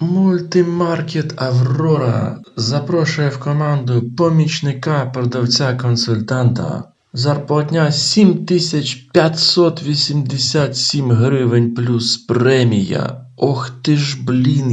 Мультимаркет Аврора запрошує в команду помічника продавця-консультанта. Зарплатня 7587 гривень плюс премія. Ох ти ж блін,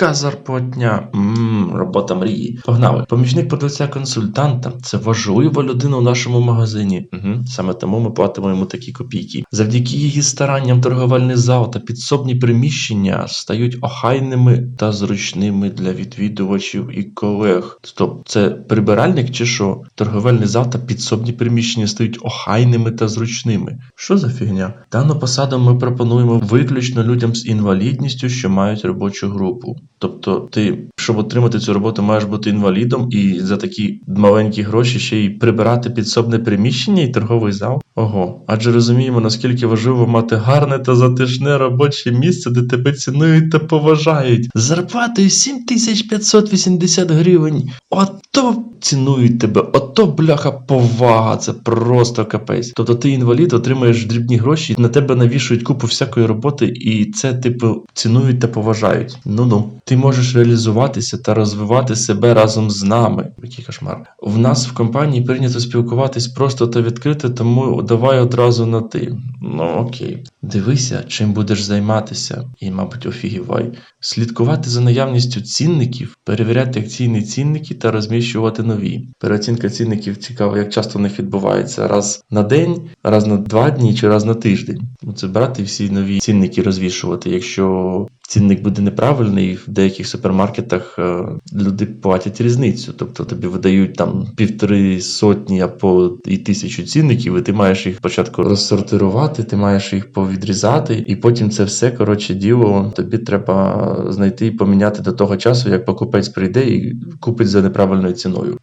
яка зарплатня. Ммм, робота мрії. Погнали. Помічник продавця-консультанта це важлива людина у нашому магазині. Угу. Саме тому ми платимо йому такі копійки. Завдяки її старанням торговельний зал та підсобні приміщення стають охайними та зручними для відвідувачів і колег. Стоп, це прибиральник чи що? Торговельний зал та підсобні приміщення стають охайними та зручними. Що за фігня? Дану посаду ми пропонуємо виключно людям з інвалідністю, що мають робочу групу. Тобто, ти, щоб отримати цю роботу, маєш бути інвалідом і за такі маленькі гроші ще й прибирати підсобне приміщення і торговий зал. Ого, адже розуміємо, наскільки важливо мати гарне та затишне робоче місце, де тебе цінують та поважають. Зарплатою 7580 гривень. Ото цінують тебе, ото бляха повага, це просто капець. Тобто ти інвалід, отримуєш дрібні гроші, на тебе навішують купу всякої роботи, і це, типу, цінують та поважають. Ну ну, ти можеш реалізуватися та розвивати себе разом з нами. Який кошмар. В нас в компанії прийнято спілкуватись просто та відкрито, тому давай одразу на ти. Ну окей. Дивися, чим будеш займатися, і, мабуть, офігівай. Слідкувати за наявністю цінників, перевіряти акційні цінники та розміщувати нові. Переоцінка цінників цікаво, як часто в них відбувається раз на день, раз на два дні чи раз на тиждень. Ну, Це брати всі нові цінники розвішувати. Якщо цінник буде неправильний, в деяких супермаркетах е, люди платять різницю. Тобто тобі видають там півтори сотні або і тисячу цінників, і ти маєш їх спочатку розсортирувати, ти маєш їх повідрізати, і потім це все коротше діло. Тобі треба знайти і поміняти до того часу, як покупець прийде і купить за неправильною ціною.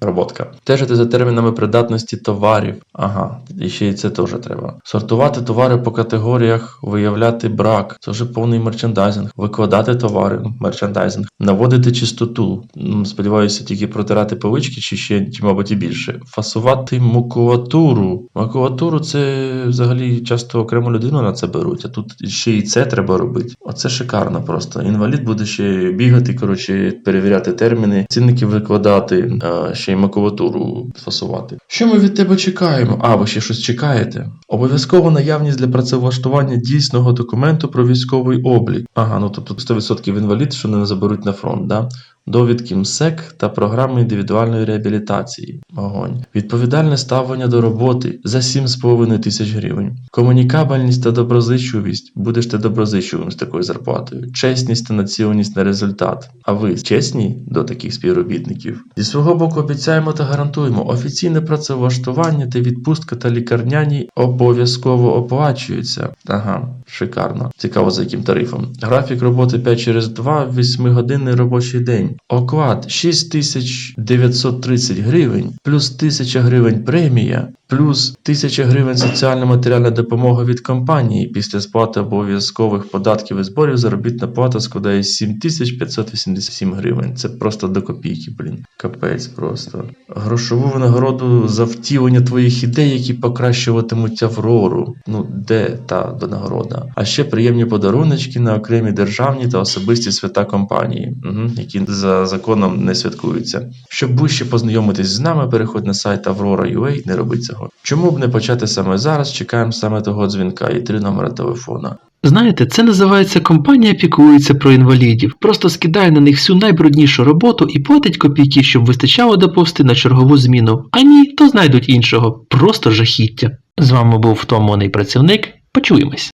Роботка. Стежити за термінами придатності товарів. Ага, і ще й це теж треба. Сортувати товари по категоріях, виявляти брак. Це вже повний мерчендайзинг. Викладати товари, мерчендайзинг, наводити чистоту. Сподіваюся, тільки протирати полички, чи ще, чи, мабуть, і більше. Фасувати макулатуру. Макулатуру це взагалі часто окрему людину на це беруть, а тут ще і це треба робити. Оце шикарно просто. Інвалід буде ще бігати, коротше, перевіряти терміни, цінники викладати, а ще й макулатуру фасувати. Що ми від тебе чекаємо? А, ви ще щось чекаєте? Обов'язково наявність для працевлаштування дійсного документу про військовий облік. Ага, ну тобто 100% інвалід, що не заберуть на фронт, да? Довідки МСЕК та програми індивідуальної реабілітації. Огонь. Відповідальне ставлення до роботи за 7,5 тисяч гривень. Комунікабельність та доброзичливість. Будеш ти доброзичливим з такою зарплатою. Чесність та націленість на результат. А ви чесні до таких співробітників? Зі свого боку обіцяємо та гарантуємо, офіційне працевлаштування та відпустка та лікарняні обов'язково оплачуються. Ага, шикарно. Цікаво за яким тарифом. Графік роботи 5 через 2, 8-годинний робочий день. Оклад 6930 гривень, плюс 1000 гривень премія, плюс 1000 гривень соціальна матеріальна допомога від компанії. Після сплати обов'язкових податків і зборів заробітна плата складає 7587 гривень. Це просто до копійки, блін. Капець просто. Грошову винагороду за втілення твоїх ідей, які покращуватимуть Аврору. Ну, де та донагорода? А ще приємні подаруночки на окремі державні та особисті свята компанії, угу, які за законом не святкуються. Щоб ближче познайомитись з нами, переходь на сайт Aurora.ua, не роби цього. Чому б не почати саме зараз? Чекаємо саме того дзвінка і три номера телефона. Знаєте, це називається компанія піклується про інвалідів. Просто скидає на них всю найбруднішу роботу і платить копійки, щоб вистачало доповсти на чергову зміну. А ні, то знайдуть іншого. Просто жахіття. З вами був втомлений працівник. Почуємось.